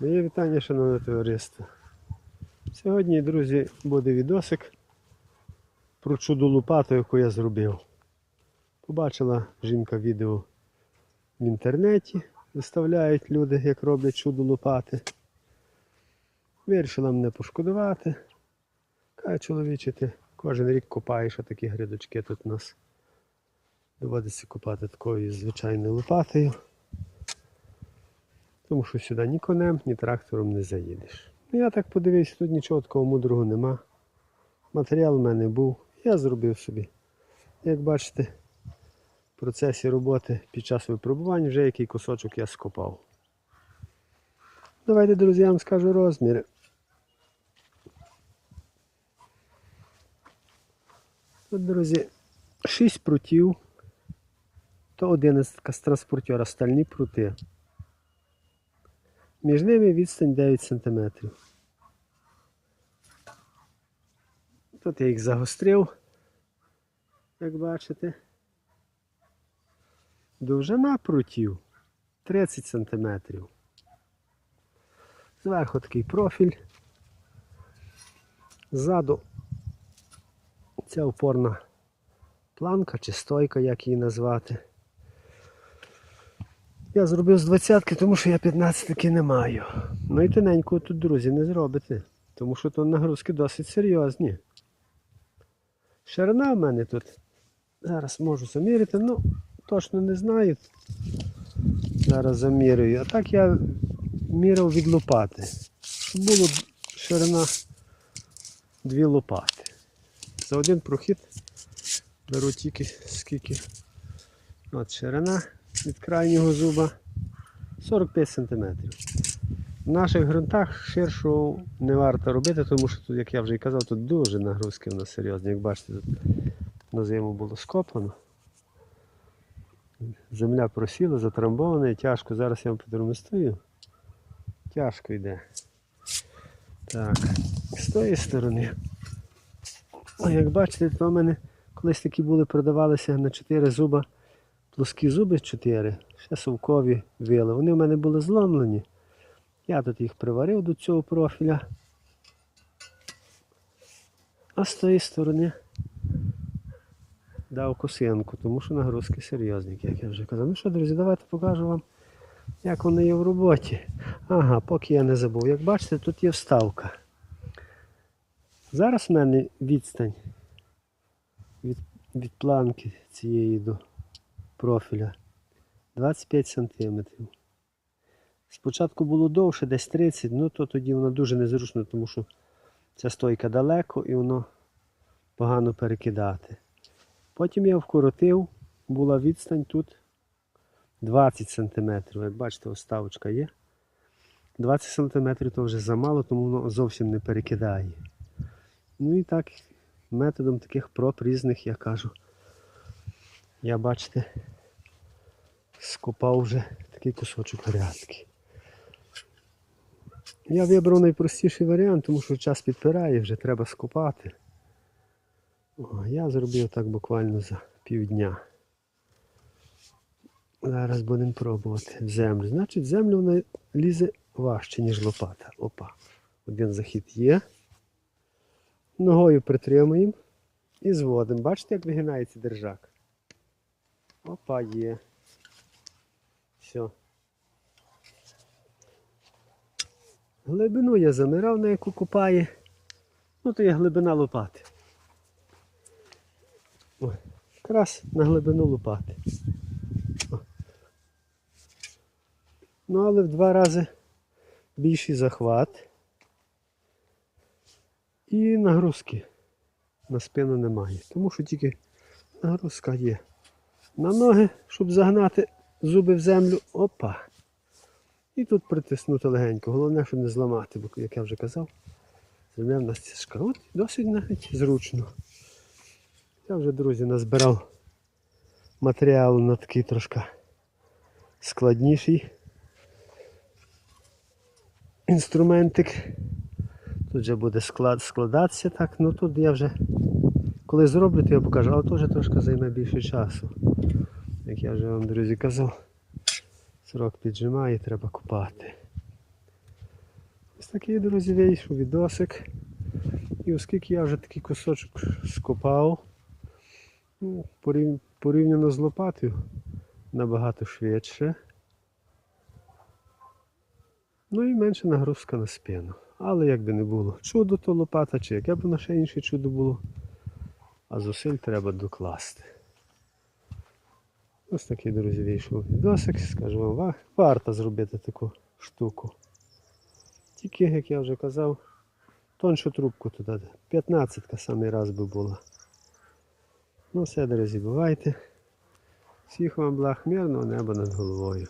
Моє вітання, шановне товариство. Сьогодні, друзі, буде відосик про чуду лопату, яку я зробив. Побачила жінка відео в інтернеті, виставляють люди, як роблять чудо лопати. Вирішила мене пошкодувати. Каже, чоловіче, ти кожен рік копаєш отакі грядочки тут у нас. Доводиться копати такою звичайною лопатою. Тому що сюди ні конем, ні трактором не заїдеш. Ну я так подивився, тут нічого такого мудрого нема. Матеріал в мене був, я зробив собі. Як бачите, в процесі роботи під час випробувань вже який кусочок я скопав. Давайте, друзі, я вам скажу розміри. Тут, друзі, 6 прутів, то 11 з транспортера, стальні прути. Між ними відстань 9 см. Тут я їх загострив, як бачите. Довжина прутів 30 см. Зверху такий профіль. Ззаду ця опорна планка чи стойка, як її назвати. Я зробив з двадцятки, тому що я 15 не маю. Ну і тоненько тут, друзі, не зробите. Тому що тут нагрузки досить серйозні. Ширина в мене тут. Зараз можу заміряти, ну точно не знаю. Зараз замірюю. А так я міряв від лопати. Було ширина дві лопати. За один прохід беру тільки скільки. От ширина від крайнього зуба 45 см. В наших ґрунтах ширшого не варто робити, тому що тут, як я вже і казав, тут дуже нагрузки в нас серйозні. Як бачите, тут на зиму було скопано. Земля просіла, затрамбована і тяжко. Зараз я вам продемонструю. Тяжко йде. Так, з тої сторони. Як бачите, то в мене колись такі були, продавалися на 4 зуба плоскі зуби 4, ще совкові вили. Вони в мене були зломлені. Я тут їх приварив до цього профіля. А з тої сторони дав косинку, тому що нагрузки серйозні, як я вже казав. Ну що, друзі, давайте покажу вам, як вони є в роботі. Ага, поки я не забув. Як бачите, тут є вставка. Зараз в мене відстань від, від планки цієї до профіля 25 см. Спочатку було довше, десь 30 ну то тоді воно дуже незручно, тому що ця стойка далеко і воно погано перекидати. Потім я вкоротив, була відстань тут 20 см. Як бачите, оставочка є. 20 см то вже замало, тому воно зовсім не перекидає. Ну і так, методом таких проб різних, я кажу. Я бачите, скопав вже такий кусочок грядки. Я вибрав найпростіший варіант, тому що час підпирає, вже треба скопати. О, я зробив так буквально за півдня. Зараз будемо пробувати землю. Значить, землю вона лізе важче, ніж лопата. Опа. Один захід є. Ногою притримуємо і зводимо. Бачите, як вигинається держак? Опа, є. Все. Глибину я замирав, на яку копає. Ну, то є глибина лопати. Ой, якраз на глибину лопати. О. Ну, але в два рази більший захват. І нагрузки на спину немає. Тому що тільки нагрузка є. На ноги, щоб загнати зуби в землю. Опа. І тут притиснути легенько. Головне, щоб не зламати, бо, як я вже казав, земля в нас тяжка. От досить навіть зручно. Я вже, друзі, назбирав матеріалу на такий трошки складніший інструментик. Тут вже буде склад, складатися так, ну тут я вже коли зроблю, то я покажу, але теж трошки займе більше часу. Як я вже вам, друзі, казав, срок піджимає, треба купати. Ось такий, друзі, вийшов відосик. І оскільки я вже такий кусочок скопав, ну, порівняно з лопатою набагато швидше. Ну і менше нагрузка на спину. Але як би не було, чудо то лопата чи яке б воно ще інше чудо було. А зусиль треба докласти. Ось такий, друзі, вийшов відосик. Скажу вам, ва- варто зробити таку штуку. Тільки, як я вже казав, тоншу трубку туди. 15-ка самий раз би була. Ну все, друзі, бувайте. Всіх вам благ мирного неба над головою.